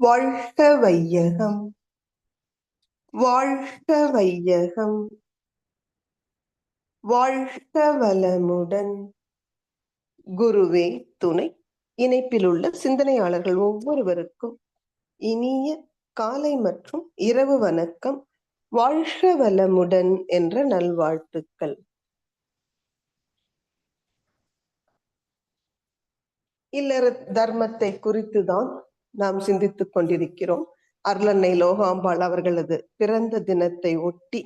வாழ்க வையகம். வாழ்க வையகம். வாழ்க வளமுடன். குருவே துணை. இணைப்பில் உள்ள சிந்தனையாளர்கள் ஒவ்வொருவருக்கும் இனிய காலை மற்றும் இரவு வணக்கம். வாழ்க வளமுடன் என்ற நல்வாழ்த்துக்கள். இல்லற தர்மத்தை குறித்துதான் நாம் சிந்தித்துக் கொண்டிருக்கிறோம். அருளன்னை லோகாம்பாள் அவர்களது பிறந்த தினத்தை ஒட்டி.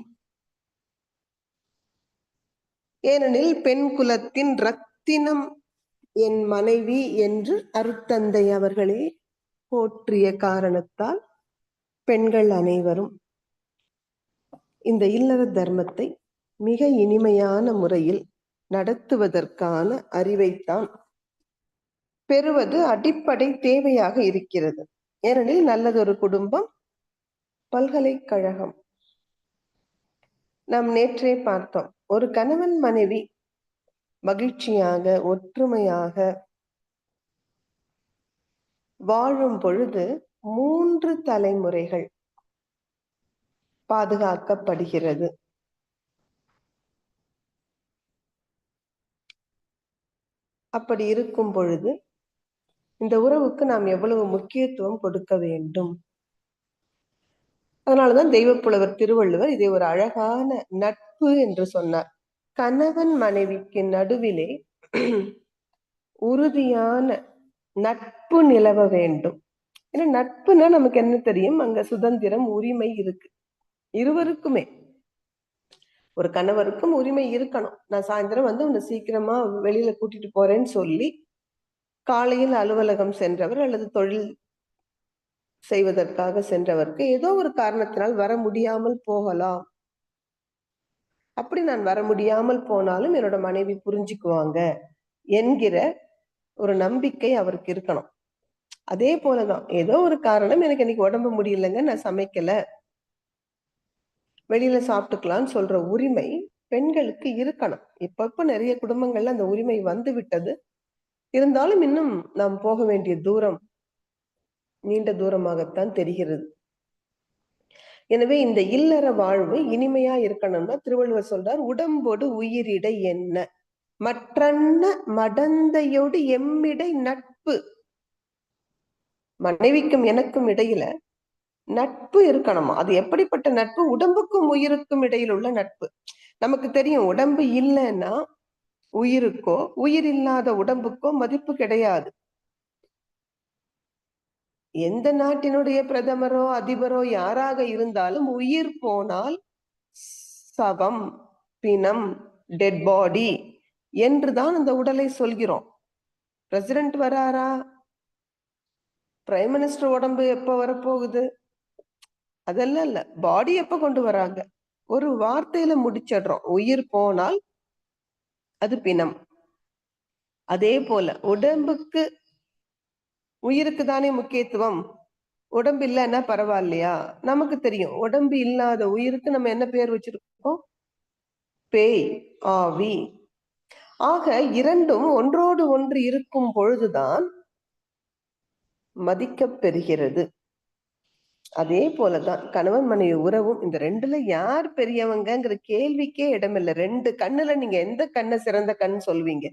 ஏனெனில் பெண் குலத்தின் ரத்தினம் என் மனைவி என்று அருத்தந்தை அவர்களே போற்றிய காரணத்தால் பெண்கள் அனைவரும் இந்த இல்லற தர்மத்தை மிக இனிமையான முறையில் நடத்துவதற்கான அறிவைத்தான் பெறுவது அடிப்படை தேவையாக இருக்கிறது. ஏனெனில் நல்லதொரு குடும்பம் பல்கலைக்கழகம். நாம் நேற்றே பார்த்தோம். ஒரு கணவன் மனைவி மகிழ்ச்சியாக ஒற்றுமையாக வாழும் பொழுது மூன்று தலைமுறைகள் பாதுகாக்கப்படுகிறது. அப்படி இருக்கும் பொழுது இந்த உறவுக்கு நாம் எவ்வளவு முக்கியத்துவம் கொடுக்க வேண்டும்? அதனாலதான் தெய்வப்புலவர் திருவள்ளுவர் இதை ஒரு அழகான நட்பு என்று சொன்னார். கணவன் மனைவிக்கு நடுவிலே உறுதியான நட்பு நிலவ வேண்டும். ஏன்னா நட்புனா நமக்கு என்ன தெரியும்? அங்க சுதந்திரம் உரிமை இருக்கு. இருவருக்குமே. ஒரு கணவருக்கும் உரிமை இருக்கணும். நான் சாயந்தரம் வந்து உன்னை சீக்கிரமா வெளியில கூட்டிட்டு போறேன்னு சொல்லி காலையில் அலுவலகம் சென்றவர் அல்லது தொழில் செய்வதற்காக சென்றவருக்கு ஏதோ ஒரு காரணத்தினால் வர முடியாமல் போகலாம். அப்படி நான் வர முடியாமல் போனாலும் என்னோட மனைவி புரிஞ்சுக்குவாங்க என்கிற ஒரு நம்பிக்கை அவருக்கு இருக்கணும். அதே போலதான் ஏதோ ஒரு காரணம் எனக்கு இன்னைக்கு உடம்பு முடியலங்க நான் சமைக்கல வெளியில சாப்பிட்டுக்கலாம்னு சொல்ற உரிமை பெண்களுக்கு இருக்கணும். இப்ப இப்ப நிறைய குடும்பங்கள்ல அந்த உரிமை வந்து விட்டது. இருந்தாலும் இன்னும் நாம் போக வேண்டிய தூரம் நீண்ட தூரமாகத்தான் தெரிகிறது. எனவே இந்த இல்லற வாழ்வு இனிமையா இருக்கணும்னா திருவள்ளுவர் சொல்றார் உடம்போடு உயிரிடை என்ன? மற்றன்ன மடந்தையோடு எம்மிடை நட்பு. மனைவிக்கும் எனக்கும் இடையில நட்பு இருக்கணுமா. அது எப்படிப்பட்ட நட்பு? உடம்புக்கும் உயிருக்கும் இடையில் உள்ள நட்பு. நமக்கு தெரியும் உடம்பு இல்லைன்னா உயிருக்கோ உயிர் இல்லாத உடம்புக்கோ மதிப்பு கிடையாது. எந்த நாட்டினுடைய பிரதமரோ அதிபரோ யாராக இருந்தாலும் உயிர் போனால் சவம் பிணம் டெட் பாடி என்றுதான் அந்த உடலை சொல்கிறோம். பிரசிடென்ட் வராரா? பிரைம் மினிஸ்டர் உடம்பு எப்ப வரப்போகுது? அதெல்லாம் இல்ல. பாடி எப்ப கொண்டு வராங்க? ஒரு வார்த்தையில முடிச்சிடுறோம். உயிர் போனால் அது பிணம். அதே போல உடம்புக்கு உயிருக்கு தானே முக்கியத்துவம். உடம்பு இல்லைன்னா பரவாயில்லையா? நமக்கு தெரியும். உடம்பு இல்லாத உயிருக்கு நம்ம என்ன பேர் வச்சிருக்கோம்? பேய் ஆவி. ஆக இரண்டும் ஒன்றோடு ஒன்று இருக்கும் பொழுதுதான் மதிக்கப் பெறுகிறது. அதே போலதான் கணவன் மனைவி உறவும் இந்த ரெண்டுல யார் பெரியவங்கங்கிற கேள்விக்கே இடமில்லை. ரெண்டு கண்ணுல நீங்க எந்த கண்ணை சிறந்த கண் சொல்வீங்க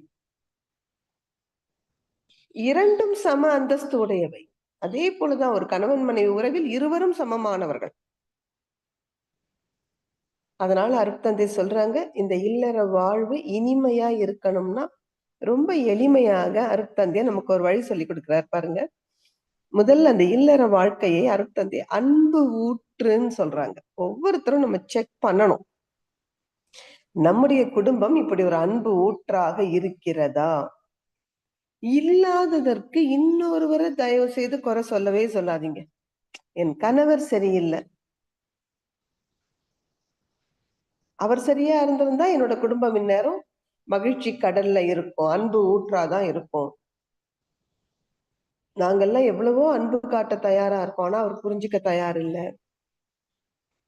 இரண்டும் சம அந்தஸ்து உடையவை. அதே போலதான் ஒரு கணவன் மனைவி உறவில் இருவரும் சமமானவர்கள். அதனால அருட்தந்தை சொல்றாங்க இந்த இல்லற வாழ்வு இனிமையா இருக்கணும்னா ரொம்ப எளிமையாக அருட்தந்தைய நமக்கு ஒரு வழி சொல்லி கொடுக்கிறார் பாருங்க. முதல்ல அந்த இல்லற வாழ்க்கையை அருட்தந்தை அன்பு ஊற்றுன்னு சொல்றாங்க. ஒவ்வொருத்தரும் நம்ம செக் பண்ணணும். நம்முடைய குடும்பம் இப்படி ஒரு அன்பு ஊற்றாக இருக்கிறதா? இல்லாததற்கு இன்னொருவரை தயவு செய்து குறை சொல்லவே சொல்லாதீங்க. என் கணவர் சரியில்லை. அவர் சரியா இருந்திருந்தா என்னோட குடும்பம் இந்நேரம் மகிழ்ச்சி கடல்ல இருக்கும். அன்பு ஊற்றாதான் இருக்கும். நாங்கெல்லாம் எவ்வளவோ அன்பு காட்ட தயாரா இருக்கோம். ஆனா அவர் புரிஞ்சுக்க தயார் இல்ல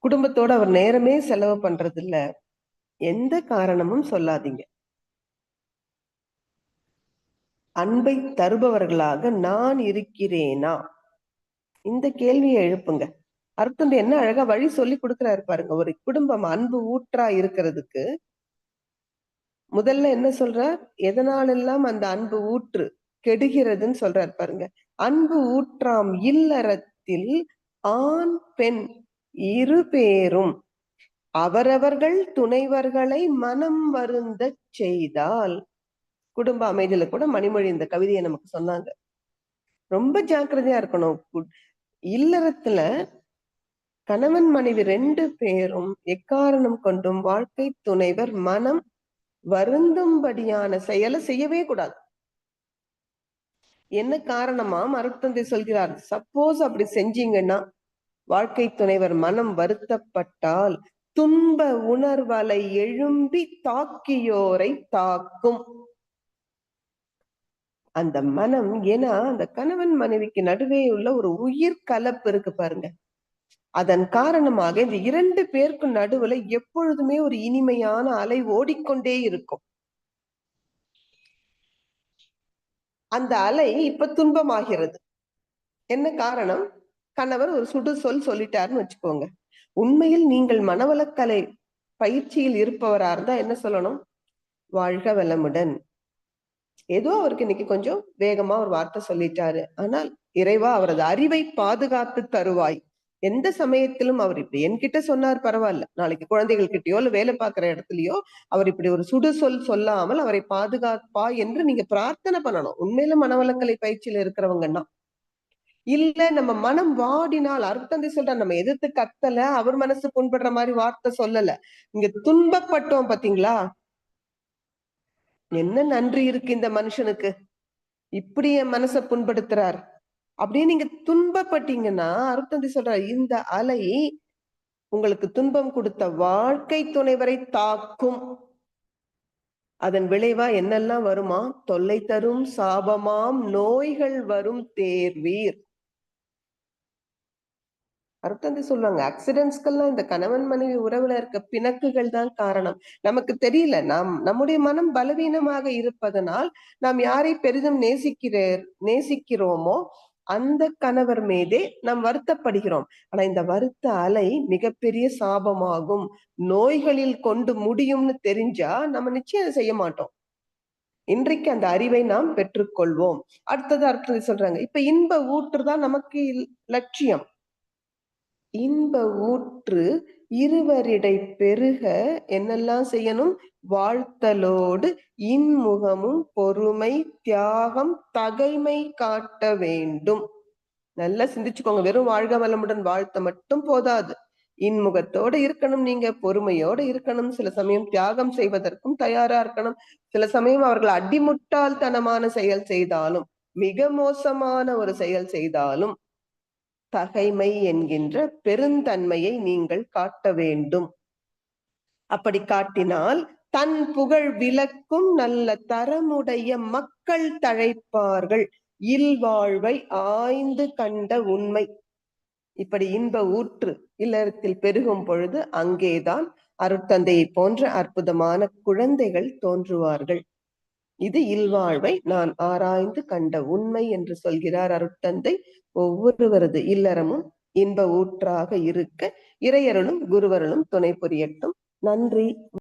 குடும்பத்தோட அவர் நேரமே செலவு பண்றது இல்ல எந்த காரணமும் சொல்லாதீங்க. அன்பை தருபவர்களாக நான் இருக்கிறேனா? இந்த கேள்வியை எழுப்புங்க. அர்த்தம் என்ன அழகா வழி சொல்லி கொடுக்கிறாரு பாருங்க. ஒரு குடும்பம் அன்பு ஊற்றா இருக்கிறதுக்கு முதல்ல என்ன சொல்றார்? எதனாலெல்லாம் அந்த அன்பு ஊற்று கெடுகிறதுன்னு சொல்றாரு பாருங்க. அன்பு ஊற்றாம் இல்லறத்தில் ஆண் பெண் இரு பேரும் அவரவர்கள் துணைவர்களை மனம் வருந்த செய்தால். குடும்ப அமைதியில கூட மணிமொழி இந்த கவிதையை நமக்கு சொன்னாங்க. ரொம்ப ஜாக்கிரதையா இருக்கணும். இல்லறத்துல கணவன் மனைவி ரெண்டு பேரும் எக்காரணம் கொண்டும் வாழ்க்கை துணைவர் மனம் வருந்தும்படியான செயலை செய்யவே கூடாது. என்ன காரணமா மருத்தந்தை சொல்கிறார்? சப்போஸ் அப்படி செஞ்சீங்கன்னா வாழ்க்கை துணைவர் மனம் வருத்தப்பட்டால் துன்ப உணர்வலை எழும்பி தாக்கியோரை தாக்கும். அந்த மனம் ஏன்னா அந்த கணவன் மனைவிக்கு நடுவே உள்ள ஒரு உயிர் கலப்பு இருக்கு பாருங்க. அதன் காரணமாக இந்த இரண்டு பேருக்கு நடுவுல எப்பொழுதுமே ஒரு இனிமையான அலை ஓடிக்கொண்டே இருக்கும். அந்த அலை இப்ப துன்பமாகிறது. என்ன காரணம்? கணவர் ஒரு சுடு சொல் சொல்லிட்டாருன்னு வச்சுக்கோங்க. உண்மையில் நீங்கள் மனவளக்கலை பயிற்சியில் இருப்பவரா இருந்தா என்ன சொல்லணும்? வாழ்க வளமுடன். ஏதோ அவருக்கு இன்னைக்கு கொஞ்சம் வேகமா ஒரு வார்த்தை சொல்லிட்டாரு. ஆனால் இறைவா அவரது அறிவை பாதுகாத்து தருவாய். எந்த சமயத்திலும் அவர் இப்படி என்கிட்ட சொன்னார் பரவாயில்ல. நாளைக்கு குழந்தைகள் கிட்டயோ இல்ல வேலை பார்க்கிற இடத்துலயோ அவர் இப்படி ஒரு சுடு சொல் சொல்லாமல் அவரை பாதுகாப்பா என்று நீங்க பிரார்த்தனை பண்ணணும். உண்மையில மனவளக்கலை பயிற்சியில இருக்கிறவங்கன்னா இல்ல நம்ம மனம் வாடினால் அர்த்தந்தை சொல்ற நம்ம எதிர்த்து கத்தல அவர் மனசு புண்படுற மாதிரி வார்த்தை சொல்லல. இங்க துன்பப்பட்டோம் பாத்தீங்களா? என்ன நன்றி இருக்கு இந்த மனுஷனுக்கு? இப்படி என் மனசை புண்படுத்துறார். அப்படியே நீங்க துன்பப்பட்டீங்கன்னா அருத்தந்தி சொல்ற இந்த அலை உங்களுக்கு துன்பம் கொடுத்த வாழ்க்கை துணைவரை தாக்கும். அதன் விளைவா என்னெல்லாம் வருமா? தொல்லை தரும் சாபமாம் நோய்கள் வரும் தேர்வீர். அருத்தந்தி சொல்லுவாங்க ஆக்சிடென்ட்ஸ்க்கெல்லாம் இந்த கணவன் மனைவி உறவுல இருக்க பிணக்குகள் தான் காரணம். நமக்கு தெரியல நாம் நம்முடைய மனம் பலவீனமாக இருப்பதனால் நாம் யாரை பெரிதும் நேசிக்கிற நேசிக்கிறோமோ அந்த கணவர் மீதே நாம் வருத்தப்படுகிறோம். ஆனா இந்த வருத்த அலை மிகப்பெரிய சாபமாகும். நோய்களில் கொண்டு முடியும்னு தெரிஞ்சா நம்ம நிச்சயம் செய்ய மாட்டோம். இன்றைக்கு அந்த அறிவை நாம் பெற்றுக்கொள்வோம். அடுத்தது அடுத்தது சொல்றாங்க. இப்ப இன்ப ஊற்று தான் நமக்கு லட்சியம். இன்ப ஊற்று இருவரிடை பெருக என்னெல்லாம் செய்யணும்? வாழ்த்தலோடு இன்முகமும் பொறுமை தியாகம் தகைமை காட்ட வேண்டும். நல்லா சிந்திச்சுக்கோங்க. வெறும் வாழ்க வளமுடன் வாழ்த்த மட்டும் போதாது. இன்முகத்தோட இருக்கணும் நீங்க பொறுமையோட இருக்கணும். சில சமயம் தியாகம் செய்வதற்கும் தயாரா இருக்கணும். சில சமயம் அவர்கள் அடிமுட்டாள்தனமான செயல் செய்தாலும் மிக மோசமான ஒரு செயல் செய்தாலும் தகைமை என்கின்ற பெருந்தன்மையை நீங்கள் காட்ட வேண்டும். அப்படி காட்டினால் தன் புகழ் விளக்கும் நல்ல தரமுடைய மக்கள் தழைப்பார்கள். இல்வாழ்வை ஆய்ந்து கண்ட உண்மை. இப்படி இன்ப ஊற்று இல்லறத்தில் பெருகும் பொழுது அங்கேதான் அருட்தந்தையை போன்ற அற்புதமான குழந்தைகள் தோன்றுவார்கள். இது இல்வாழ்வை நான் ஆராய்ந்து கண்ட உண்மை என்று சொல்கிறார் அருட்தந்தை. ஒவ்வொருவரது இல்லறமும் இன்ப ஊற்றாக இருக்க இறையருளும் குருவருளும் துணை புரியட்டும். நன்றி.